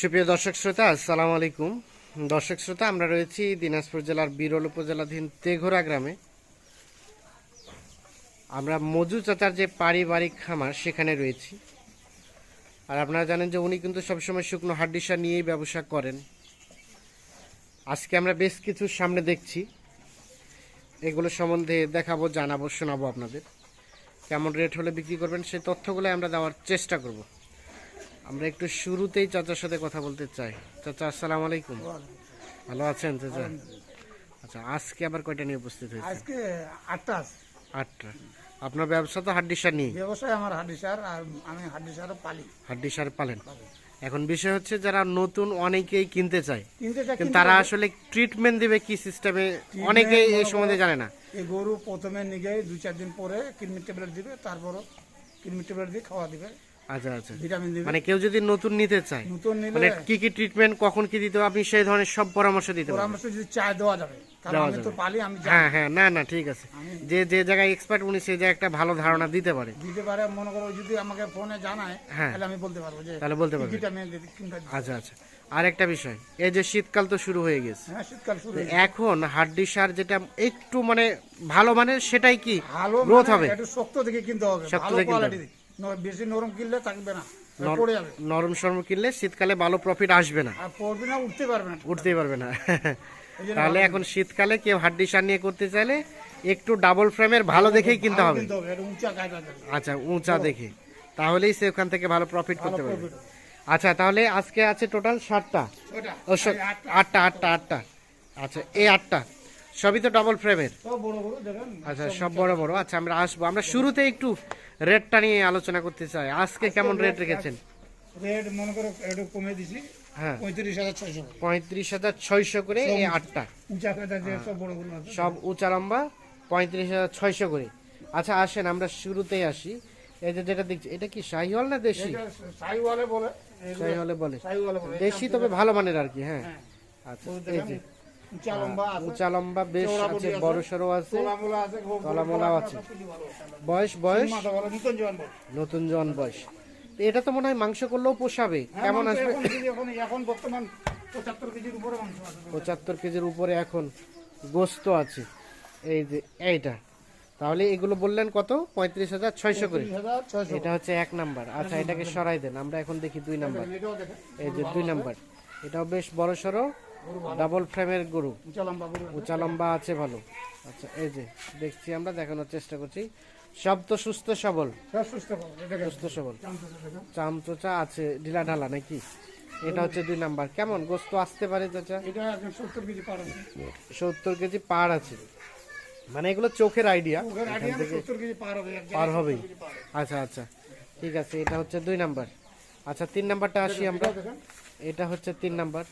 সুপ্রিয় দর্শক শ্রোতা, আসসালামু আলাইকুম। দর্শক শ্রোতা, আমরা রয়েছি দিনাজপুর জেলার বিরল উপজেলাধীন তেঘোরা গ্রামে। আমরা মজু চাচার যে পারিবারিক খামার, সেখানে রয়েছি। আর আপনারা জানেন যে উনি কিন্তু সবসময় শুকনো হাড্ডিসা নিয়েই ব্যবসা করেন। আজকে আমরা বেশ কিছু সামনে দেখছি। এগুলো সম্বন্ধে দেখাবো, জানাব, শোনাবো আপনাদের। কেমন রেট হলে বিক্রি করবেন, সেই তথ্যগুলো আমরা দেওয়ার চেষ্টা করব। আমরা একটু শুরুতেই চাচার সাথে কথা বলতে চাই। চাচা আসসালামু আলাইকুম। ভালো আছেন চাচা? আচ্ছা আজকে আবার কয়টা নিয়ে উপস্থিত হয়েছে আজকে আটটা আটটা। আপনার ব্যবসা তো হাড্ডিসার নিয়ে ব্যবসায় আমার হাড্ডি সার আর আমি হাড্ডি সারও পালি। হাড্ডিসার পালেন। এখন বিষয় হচ্ছে যারা নতুন অনেকেই কিনতে চায় কিনতে তারা আসলে ট্রিটমেন্ট দিবে কি সিস্টেমে অনেকেই এই সম্বন্ধে জানে না। এই গরু প্রথমে নিগে দুই চার দিন পরে কিডনি ট্যাবলেট দিবে তারপরও কিডনি ট্যাবলেট দিয়ে খাওয়া দিবে। আচ্ছা আচ্ছা। ভিটামিন দিবে। মানে কেউ যদি নতুন নিতে চায় নতুন মানে নিলে কি কি ট্রিটমেন্ট কখন কি দিতে হবে আপনি সেই ধরনের সব পরামর্শ দিতে পারেন পরামর্শ যদি চায় দেওয়া যাবে। কারণ আমি তো পালি আমি হ্যাঁ হ্যাঁ না না ঠিক আছে। যে যে জায়গায় এক্সপার্ট উনি সেই জায়গায় একটা ভালো ধারণা দিতে পারে। দিতে পারে মনে করো যদি আমাকে ফোনে জানায় হ্যাঁ। তাহলে আমি বলতে পারব যে তাহলে বলতে পারবেন ভিটামিন দিতে কিংবা দিতে। আচ্ছা আচ্ছা। আর একটা বিষয় এই যে শীতকাল তো শুরু হয়ে গেছে। হ্যাঁ। এখন হাড্ডি সার যেটা একটু মানে ভালো মানের সেটাই কি গ্রোথ মানে হবে? একটু শক্ত কিনতে হবে শক্ত কোয়ালিটি বেশি নরম কিনলে থাকবে না নরম সরম কিনলে শীতকালে ভালো প্রফিট আসবে না। পড়বে না উঠতে পারবে না। উঠতেই পারবে না। তাহলে এখন শীতকালে কেউ হাড্ডি সার নিয়ে করতে চাইলে একটু ডাবল ফ্রেমের ভালো দেখেই কিনতে হবে। আচ্ছা উঁচা দেখে। তাহলেই সে ওখান থেকে ভালো প্রফিট করতে পারবে। আচ্ছা তাহলে আজকে আছে টোটাল সাতটা সব আটটা আটটা আটটা। আচ্ছা এই আটটা। সবই তো ডবল ফ্রেমের আচ্ছা সব বড় বড়। আচ্ছা আমরা আসব। আমরা শুরুতে একটু রেটটা নিয়ে আলোচনা করতে চাই। আজকে কেমন রেট রেখেছেন? রেট মনে করো একটু কমে দিছি। হ্যাঁ। পঁয়ত্রিশ হাজার ছয়শো করে। এই আটটা। উঁচা কায়দা যে সব উঁচা লম্বা পঁয়ত্রিশ হাজার ছয়শো করে। আচ্ছা আসেন আমরা শুরুতেই আসি। এই যে যেটা দেখছি এটা কি শাহিওয়াল না দেশি? এটা বলে। শাহিওয়ালে বলে। দেশি তবে ভালো মানের আর কি হ্যাঁ। হ্যাঁ। আচ্ছা এই যে উঁচা লম্বা বেশ আছে বডি সড়ো আছে তোলামোলা আছে তলামোলাও আছে। বয়স বয়স? নতুন জন বয়স। এটা তো মনে হয় মাংস করলেও পোষাবে। কেমন হ্যাঁ, আসবে? এখন বর্তমান পঁচাত্তর কেজির উপরে মাংস পঁচাত্তর কেজির উপরে এখন গোস্ত আছে। এই যে এইটা। তাহলে এগুলো বললেন কত? পঁয়ত্রিশ হাজার ছয়শো করে। এটা হচ্ছে এক নাম্বার। আচ্ছা এটাকে সরাই দেন। আমরা এখন দেখি দুই নাম্বার। এই যে দুই নাম্বার। এটাও বেশ বড় সড়ো। ডাবল ফ্রেমের গরু। উঁচা লম্বা আছে। ভালো। আচ্ছা এই যে দেখছি আমরা দেখানোর চেষ্টা করছি। সব তো সুস্থ সবল? সুস্থ সবল চাম চোচা আছে ঢিলা ঢালা নাকি? এটা হচ্ছে দুই নাম্বার। কেমন? গোস্ত আসতে পারে চাচা? এটা সত্তর কেজি পার আছে। সত্তর কেজি পার আছে। মানে এগুলো চোখের আইডিয়া পার হবে এক পার জায়গায় হবেই। 70 কেজি পার হবে। আচ্ছা আচ্ছা। ঠিক আছে এটা হচ্ছে দুই নাম্বার। আচ্ছা তিন নাম্বারটা আসি আমরা। এটা হচ্ছে তিন নাম্বার।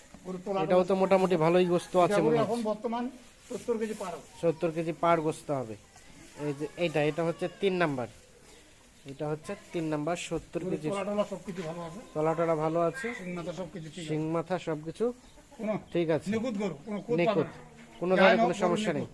এটাও তো মোটামুটি ভালোই গোস্ত আছে মনে হয়। এখন বর্তমান সত্তর কেজি পার সত্তর কেজি পার গোস্ত হবে। এই যে এইটা এটা হচ্ছে তিন নাম্বার। এটা হচ্ছে তিন নাম্বার সত্তর কেজি। তোলা টোলা সব কিছু ভালো আছে। সিং মাথা শিং সবকিছু ঠিক আছে। নিখুঁত কোনো ধরনের কোনো সমস্যা নেই।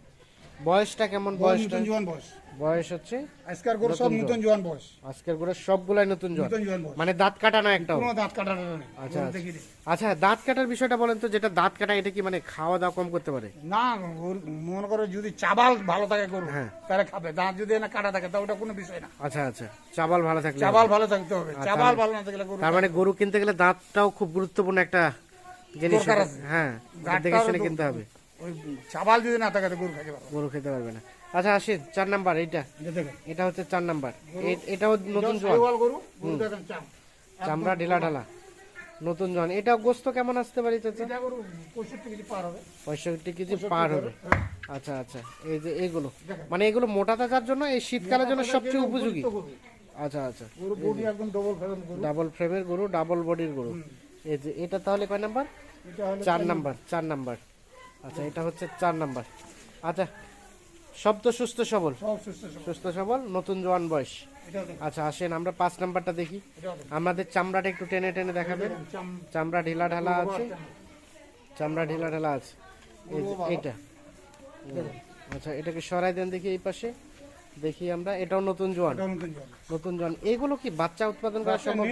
বয়সটা কেমন গরু বয়সটা? নতুন জোয়ান বয়স। বয়স হচ্ছে? আজকের গরু সব নতুন জোয়ান। বয়স। আজকের করে সবগুলাই নতুন জোয়ান। বয়স। মানে দাঁত কাটা না একটাও কোনো দাঁত কাটা নেই। আচ্ছা, আচ্ছা। আচ্ছা দাঁত কাটার বিষয়টা বলেন তো যেটা দাঁত কাটা এটা কি মানে খাওয়া দাওয়া কম করতে পারে? না গরু মনে করো যদি চাবাল ভালো থাকে গরু হ্যাঁ। তাহলে খাবে। দাঁত যদি না কাটা থাকে তা ওটা কোনো বিষয় না। আচ্ছা আচ্ছা। চাবাল ভালো থাকলে চাবাল ভালো থাকতে হবে। আচ্ছা, চাবাল ভালো না থাকলে গরু তার মানে গরু কিনতে গেলে দাঁতটাও খুব গুরুত্বপূর্ণ একটা জিনিস। হ্যাঁ দেখে শুনে কিনতে হবে। ওই চাবাল যদি না থাকে গরু খাইতে পারবে গরু খেতে পারবে না। আচ্ছা আসেন চার নাম্বার এইটা। এটা এটা হচ্ছে চার নাম্বার। এ- এটাও নতুন জোয়ান। চামড়া ঢিলা ঢালা। নতুন জোয়ান। এটা গোস্ত কেমন আসতে পারে চাচা? পঁয়ষট্টি কেজি পার হবে। হবে। আচ্ছা আচ্ছা। এই যে এগুলো। মানে এগুলো মোটা থাকার জন্য এই শীতকালের জন্য সবচেয়ে উপযোগী। আচ্ছা আচ্ছা। ডাবল ফ্রেমের গরু। ডাবল বডির গরু এই যে এটা তাহলে কয় নাম্বার? চার নাম্বার চার নাম্বার। আচ্ছা এটা হচ্ছে চার নাম্বার। আচ্ছা সব তো সুস্থ সবল। সুস্থ সবল নতুন জোয়ান বয়স। আচ্ছা আসেন আমরা পাঁচ নাম্বারটা দেখি। আমাদের চামড়াটা একটু টেনে টেনে দেখাবেন। চামড়া ঢিলা ঢালা আছে। চামড়া। ঢিলা ঢালা আছে। এই এইটা। আচ্ছা এটাকে সরাই দেন দেখি এই পাশে। দেখি আমরা এটাও নতুন জোয়ান। নতুন নতুন জোয়ান। এগুলো কি বাচ্চা উৎপাদন করা সম্ভব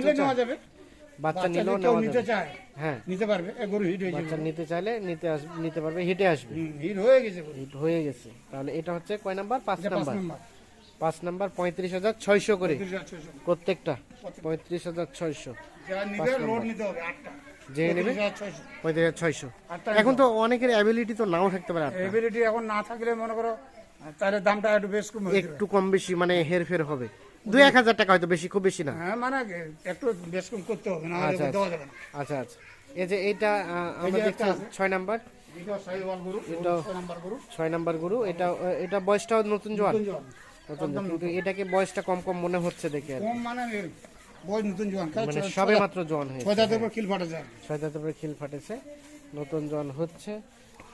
বাচ্চা নিলেও কেউ নিতে চায় হ্যাঁ। নিতে পারবে গরু হিট হয়ে বাচ্চা নিতে চাইলে নিতে নিতে পারবে হিটে আসবে। হিট হয়ে গেছে হিট হয়ে গেছে। তাহলে এটা হচ্ছে কয় নাম্বার? পাঁচ নাম্বার। পাঁচ নাম্বার পঁয়ত্রিশ হাজার ছয়শো করে। প্রত্যেকটা। পঁয়ত্রিশ হাজার ছয়শো। যে নেবে পঁয়ত্রিশ হাজার ছয়শো। এখন তো অনেকের অ্যাবিলিটি তো নাও থাকতে পারে। এবিলিটি এখন না থাকলে মনে করো তাহলে দামটা একটু বেশ কম একটু কম বেশি মানে হেরফের হবে। দুই এক হাজার টাকা হয়তো বেশি খুব বেশি না। হ্যাঁ মানে একটু বেশ কম করতে হবে না আচ্ছা, না। আচ্ছা আচ্ছা। এই যে এইটা আমরা দেখছি ছয় নাম্বার। ছয় নাম্বার গরু। এটা এটা বয়সটাও নতুন জোয়ান। কিন্তু এটাকে বয়সটা কম কম মনে হচ্ছে দেখে। কম মানে বয়স নতুন জোয়ান। মানে ছয়- সবে ছয় মাত্র জোয়ান হয়েছে ছয় দাঁতের উপর খিল ফাটা ছয় দাঁতের উপরে খিল ফাটেছে নতুন জোয়ান হচ্ছে।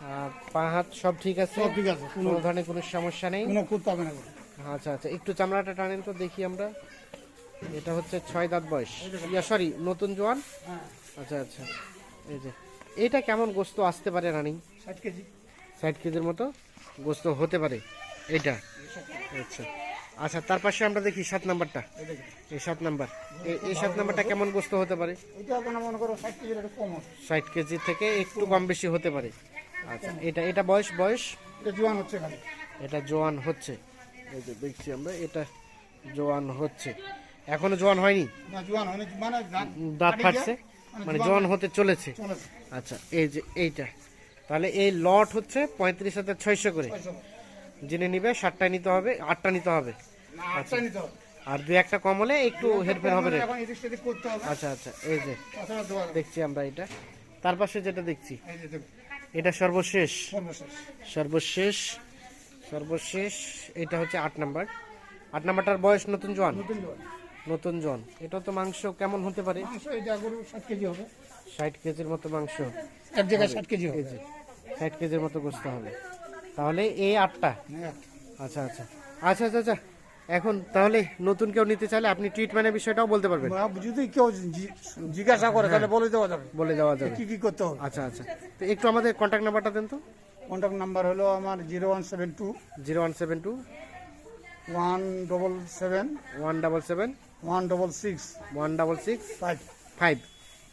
আর পা হাত সব ঠিক আছে? সব ঠিক আছে কোনো ধরনের কোনো সমস্যা নেই? কোনো খুঁত পাবে না। আচ্ছা আচ্ছা একটু চামড়াটা টানেন তো দেখি আমরা। এটা হচ্ছে ছয় দাঁত বয়স। ইয়া সরি নতুন জোয়ান? আচ্ছা আচ্ছা এই যে এটা কেমন গোস্ত আসতে পারে রানিং? ষাট কেজি। ষাট কেজির মতো গোস্ত হতে পারে এটা আচ্ছা আচ্ছা তার পাশে আমরা দেখি সাত নাম্বারটা। এই সাত নাম্বার। এই- সাত নাম্বারটা কেমন গোস্ত হতে পারে? ষাট কেজি থেকে একটু কম বেশি হতে পারে। আচ্ছা এটা এটা বয়স বয়স? এটা জোয়ান হচ্ছে এটা জোয়ান হচ্ছে। এই যে দেখছি আমরা এটা জোয়ান হচ্ছে। এখনও জোয়ান হয়নি? না জোয়ান হয়নি মানে দাঁত ফাটছে? মানে মানে জোয়ান হতে চলেছে? আচ্ছা এই যে এইটা। তাহলে এই লট হচ্ছে পঁয়ত্রিশ হাজার ছয়শো করে। জেনে নিবে সাতটা নিতে হবে আটটা নিতে হবে। না আটটা নিতে হবে। আর দু একটা কম হলে একটু হেরফের হবে আচ্ছা আচ্ছা এই যে। দেখছি আমরা এটা। তার পাশে যেটা দেখছি এটা সর্বশেষ। সর্বশেষ। সর্বশেষ এটা হচ্ছে আট নাম্বার। আট নাম্বারটার বয়স নতুন জোয়ান? নতুন জন এটা তো মাংস কেমন হতে পারে? ষাট কেজি হবে। ষাট কেজির মতো মাংস। এক জায়গায় ষাট কেজি হবে। ষাট কেজির মতো গোস্ত হবে। তাহলে এই আটটা? হ্যাঁ। আচ্ছা আচ্ছা। আচ্ছা আচ্ছা আচ্ছা। এখন তাহলে নতুন কেউ নিতে চাইলে আপনি ট্রিটমেন্টের বিষয়টাও বলতে পারবেন। যদি কেউ জিজ্ঞাসা করে তাহলে বলে দেওয়া যাবে। বলে দেওয়া যাবে। কি কি করতে হবে? আচ্ছা আচ্ছা। তো একটু আমাদের কন্ট্যাক্ট নাম্বারটা দেন তো। কন্ট্যাক্ট নাম্বার হলো আমার zero one seven two zero one seven two one double seven one double seven one double six one double six five five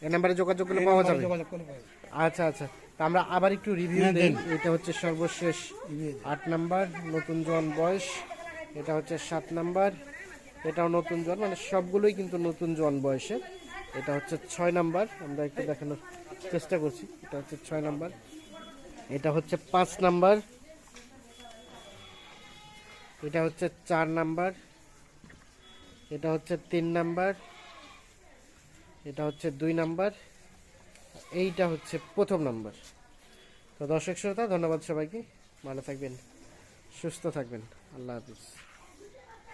এই নাম্বারে যোগাযোগ করলে পাওয়া যাবে? আচ্ছা আচ্ছা। তা আমরা আবার একটু রিভিউ হ্যাঁ, দিই। দিন। এটা হচ্ছে সর্বশেষ আট নাম্বার নতুন জন বয়স। এটা হচ্ছে সাত নাম্বার। এটাও নতুন জন মানে সবগুলোই কিন্তু নতুন জন বয়সে এটা হচ্ছে ছয় নাম্বার। আমরা একটু দেখানোর চেষ্টা করছি। এটা হচ্ছে ছয় নাম্বার। এটা হচ্ছে পাঁচ নাম্বার। এটা হচ্ছে চার নাম্বার। এটা হচ্ছে তিন নাম্বার। এটা হচ্ছে দুই নাম্বার। এইটা হচ্ছে প্রথম নাম্বার। তো দর্শক শ্রোতা, ধন্যবাদ সবাইকে। ভালো থাকবেন, সুস্থ থাকবেন। আল্লাহ হাফিজ।